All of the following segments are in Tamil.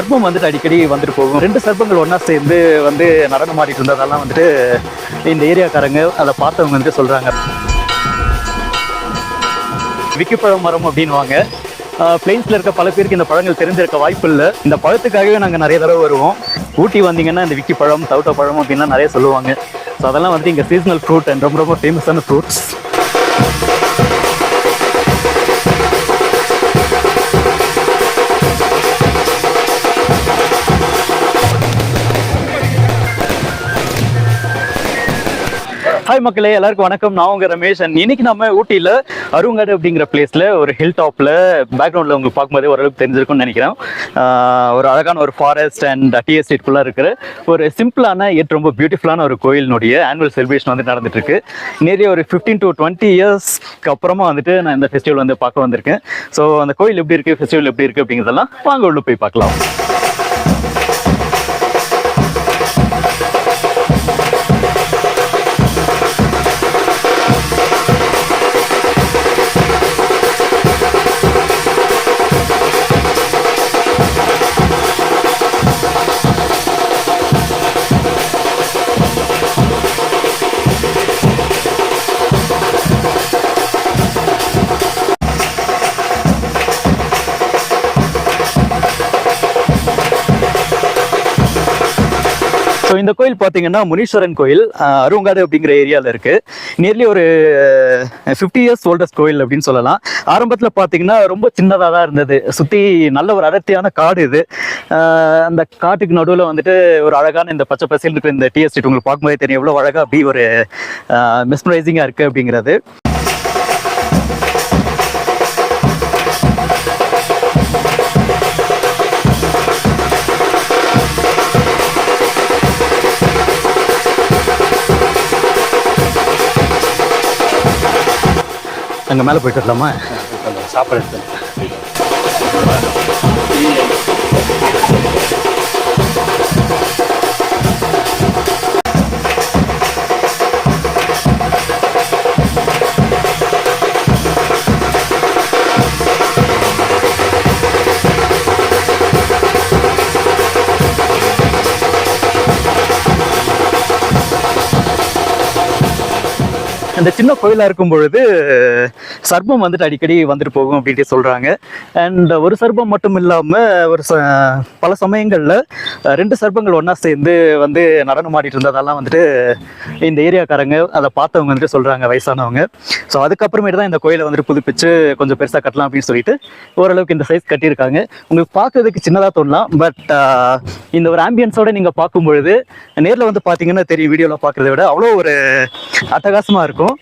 சர்ப்பம் வந்துட்டு அடிக்கடி வந்துட்டு போகும். ரெண்டு சர்ப்பங்கள் ஒன்றா சேர்ந்து வந்து நடனம் ஆடிட்டு இருந்ததெல்லாம் வந்துட்டு இந்த ஏரியாக்காரங்க அதை பார்த்தவங்க வந்துட்டு சொல்கிறாங்க விக்கிப்பழம் மரம் அப்படின்வாங்க பிளெயின்ஸில் இருக்க பல பேருக்கு இந்த பழங்கள் தெரிஞ்சிருக்க வாய்ப்பு இல்லை. இந்த பழத்துக்காகவே நாங்கள் நிறைய தடவை வருவோம். ஊட்டி வந்தீங்கன்னா இந்த விக்கி பழம் தவிட்ட பழம் அப்படின்லாம் நிறைய சொல்லுவாங்க. ஸோ அதெல்லாம் வந்து இங்கே சீசனல் ஃப்ரூட் அண்ட் ரொம்ப ரொம்ப ஃபேமஸான ஃப்ரூட்ஸ் ஹாய் மக்களே எல்லாருக்கும் வணக்கம். நான் உங்க ரமேஷ் அண்ட் இன்னைக்கு நம்ம ஊட்டியில அருங்காடு அப்படிங்கிற பிளேஸ்ல ஒரு ஹில் டாப்ல பேக்ரவுண்ட்ல உங்களுக்கு பார்க்கும்போதே ஓரளவுக்கு தெரிஞ்சிருக்கும்னு நினைக்கிறேன். ஒரு அழகான ஒரு ஃபாரஸ்ட் அண்ட் டி எஸ்டேட் ஃபுல்லாக இருக்கிற ஒரு சிம்பிளான எட் ரொம்ப பியூட்டிஃபுல்லான ஒரு கோயிலினுடைய ஆனுவல் செலிப்ரேஷன் வந்து நடந்துட்டு இருக்கு நிறைய ஒரு ஃபிஃப்டீன் டு டுவெண்ட்டி இயர்ஸ்க்கு அப்புறமா வந்துட்டு நான் இந்த ஃபெஸ்டிவல் வந்து பார்க்க வந்திருக்கேன். ஸோ அந்த கோயில் எப்படி இருக்கு ஃபெஸ்டிவல் எப்படி இருக்கு அப்படிங்கிறதெல்லாம் வாங்க உள்ள போய் பார்க்கலாம். இந்த கோயில் பார்த்தீங்கன்னா முனீஸ்வரன் கோயில் அஹ், அருங்காடு அப்படிங்கிற ஏரியாவில் இருக்கு. நியர்லி ஒரு ஃபிஃப்டி இயர்ஸ் ஓல்டஸ்ட் கோயில் அப்படின்னு சொல்லலாம். ஆரம்பத்தில் பார்த்தீங்கன்னா ரொம்ப சின்னதாக தான் இருந்தது. சுற்றி நல்ல ஒரு அடர்த்தியான காடு இது. அந்த காட்டுக்கு நடுவில் வந்துட்டு ஒரு அழகான இந்த பச்சை பசேல் இருக்கிற இந்த டிஎஸ்டி உங்களுக்கு பார்க்கும்போதே தெரியும். எவ்வளோ அழகாக அப்படி ஒரு மெஸ்மரைசிங்காக இருக்குது அப்படிங்கிறது. அங்கே மேலே போயிட்டு வரலாமா? சாப்பாடு எடுத்து அந்த சின்ன கோயிலாக இருக்கும் பொழுது சர்பம் வந்துட்டு அடிக்கடி வந்துட்டு போகும் அப்படின்ட்டு சொல்கிறாங்க அண்ட் ஒரு சர்பம் மட்டும் இல்லாமல் ஒரு ச பல சமயங்களில் ரெண்டு சர்பங்கள் ஒன்றா சேர்ந்து வந்து நடனம் ஆடிட்டு இருந்ததெல்லாம் வந்துட்டு இந்த ஏரியாக்காரங்க அதை பார்த்தவங்க வந்துட்டு சொல்கிறாங்க வயசானவங்க. ஸோ அதுக்கப்புறமேட்டு தான் இந்த கோயிலை வந்துட்டு புதுப்பிச்சு கொஞ்சம் பெருசாக கட்டலாம் அப்படின்னு சொல்லிட்டு ஓரளவுக்கு இந்த சைஸ் கட்டியிருக்காங்க. உங்களுக்கு பார்க்கறதுக்கு சின்னதாக தோணலாம் பட் இந்த ஒரு ஆம்பியன்ஸோட நீங்கள் பார்க்கும் பொழுது நேரில் வந்து பார்த்தீங்கன்னா தெரியும் வீடியோவில் பார்க்குறத விட அவ்வளோ ஒரு அட்டகாசமாக இருக்கும்.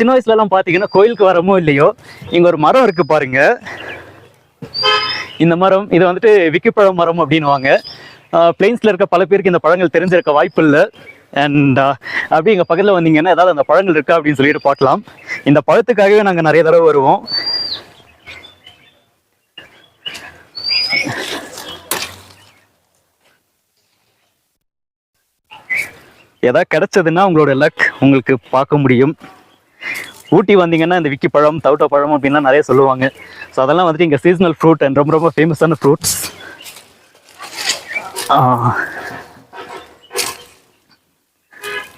சின்ன வயசுல எல்லாம் பாத்தீங்கன்னா கோயிலுக்கு வரமோ இல்லையோ இங்க ஒரு மரம் இருக்கு பாருங்க. இந்த மரம் இது வந்துட்டு விக்கிப்பழம் மரம் அப்படின்னுவாங்க. பிளெயின்ஸ்ல இருக்க பல பேருக்கு இந்த பழங்கள் தெரிஞ்சிருக்க வாய்ப்பு இல்லை. அண்ட் அப்படி எங்க பக்கத்துல வந்தீங்கன்னா ஏதாவது அந்த பழங்கள் இருக்கா அப்படின்னு சொல்லிட்டு பார்க்கலாம் இந்த பழத்துக்காகவே நாங்க நிறைய தடவை வருவோம். ஏதாவது கிடைச்சதுன்னா உங்களோட லக் உங்களுக்கு பார்க்க முடியும். ஊட்டி வந்தீங்கன்னா இந்த விக்கி பழம் தவுட்ட பழம் அப்படின்லாம் நிறைய சொல்லுவாங்க. ஸோ அதெல்லாம் வந்துட்டு இங்கே சீசனல் ஃப்ரூட் அண்ட் ரொம்ப ரொம்ப ஃபேமஸான ஃப்ரூட்ஸ்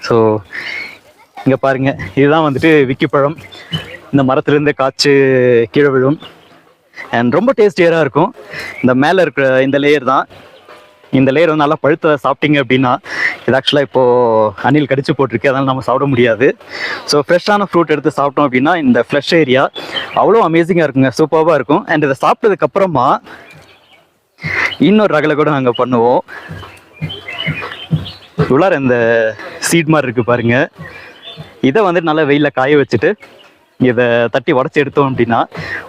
ஸோ இங்கே பாருங்க. இதுதான் வந்துட்டு விக்கிப்பழம் இந்த மரத்துலேருந்து காய்ச்சி கீழே விழும். அண்ட் ரொம்ப டேஸ்டியராக இருக்கும். இந்த மேலே இருக்கிற இந்த லேயர் தான். இந்த லேயர் வந்து நல்லா பழுத்த சாப்பிட்டீங்க அப்படின்னா இது ஆக்சுவலாக இப்போது அணில் கடிச்சு போட்டிருக்கு அதனால் நம்ம சாப்பிட முடியாது. ஸோ ஃப்ரெஷ்ஷான ஃப்ரூட் எடுத்து சாப்பிட்டோம் அப்படின்னா இந்த ஃப்ளஷ் ஏரியா அவ்வளோ அமேசிங்காக இருக்குங்க சூப்பராக இருக்கும். அண்ட் இதை சாப்பிட்டதுக்கப்புறமா இன்னொரு ரகலை கூட நாங்கள் பண்ணுவோம். உள்ளார இந்த சீட் மாதிரி இருக்குது பாருங்கள் இதை வந்துட்டு நல்லா வெயிலில் காய வச்சுட்டு இதை தட்டி உடச்சி எடுத்தோம் அப்படின்னா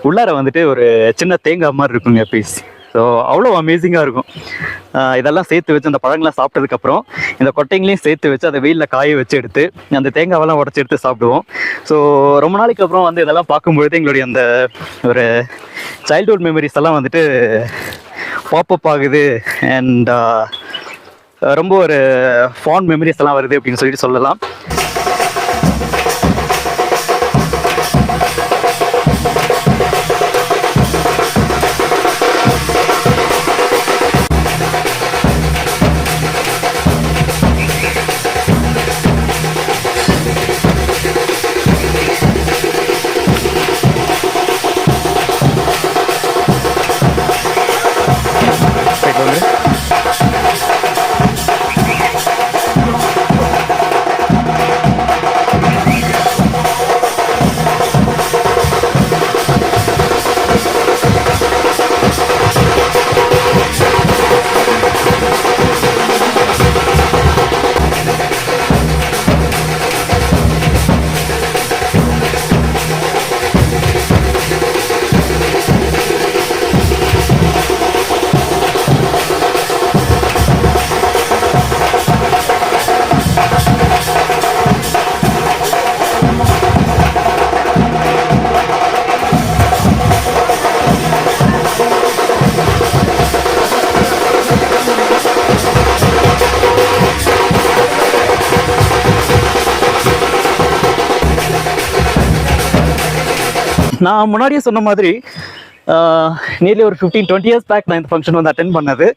உள்ளார வந்துட்டு ஒரு சின்ன தேங்காய் மாதிரி இருக்குங்க பீஸ் ஸோ அவ்வளோ அமேசிங்காக இருக்கும். இதெல்லாம் சேர்த்து வச்சு அந்த பழங்கள்லாம் சாப்பிட்டதுக்கப்புறம் இந்த கொட்டைங்களையும் சேர்த்து வச்சு அதை வெயிலில் காய வச்சு எடுத்து அந்த தேங்காவெல்லாம் உடச்சி எடுத்து சாப்பிடுவோம். ஸோ ரொம்ப நாளைக்கு அப்புறம் வந்து இதெல்லாம் பார்க்கும்பொழுது எங்களுடைய அந்த ஒரு சைல்ட்ஹுட் மெமரிஸ் எல்லாம் வந்துட்டு பாப்பப் ஆகுது. அண்ட் ரொம்ப ஒரு ஃபான் மெமரிஸ் எல்லாம் வருது அப்படின்னு சொல்லிட்டு சொல்லலாம். Gomez. நான் முன்னாடியே சொன்ன மாதிரி நியர்லி ஒரு ஃபிஃப்டீன் டுவெண்ட்டி இயர்ஸ் பேக் நான் இந்த ஃபங்க்ஷன் வந்து அட்டென்ட் பண்ணது.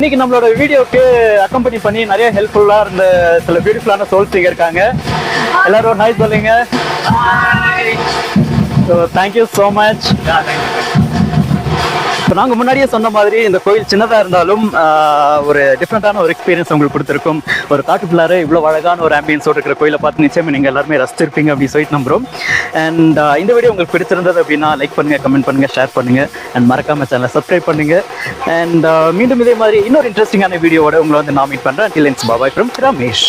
இன்னைக்கு நம்மளோட வீடியோக்கு அக்கம்பெனி பண்ணி நிறைய ஹெல்ப்ஃபுல்லாக இருந்த சில பியூட்டிஃபுல்லான சோல்ஸ் இங்க இருக்காங்க. எல்லாரும் நாய் சொல்லுங்க. ஸோ தேங்க்யூ ஸோ மச் இப்போ நாங்கள் முன்னாடியே சொன்ன மாதிரி இந்த கோயில் சின்னதாக இருந்தாலும் ஒரு டிஃப்ரெண்ட்டான ஒரு எக்ஸ்பீரியன்ஸ் உங்களுக்கு கொடுத்துருக்கும். ஒரு காட்டுக்குள்ளார இவ்வளோ அழகான ஒரு ஆம்பியன்ஸோடு இருக்கிற கோயிலை பார்த்து நிச்சயமாக நீங்கள் எல்லாருமே ரசிச்சிருப்பீங்க அப்படின்னு சொல்லிட்டு நம்புகிறோம் அண்ட் இந்த வீடியோ உங்களுக்கு பிடிச்சிருந்தது அப்படின்னா லைக் பண்ணுங்கள் கமெண்ட் பண்ணுங்கள் ஷேர் பண்ணுங்கள் அண்ட் மறக்காமல் சேனலை சப்ஸ்கிரைப் பண்ணுங்கள் அண்ட் மீண்டும் இதே மாதிரி இன்னொரு இன்ட்ரெஸ்டிங்கான வீடியோவோட உங்களை வந்து நான் மீட் பண்ணுறேன் டிலன்ஸ் பாபாய் ஃப்ரம் ரமேஷ்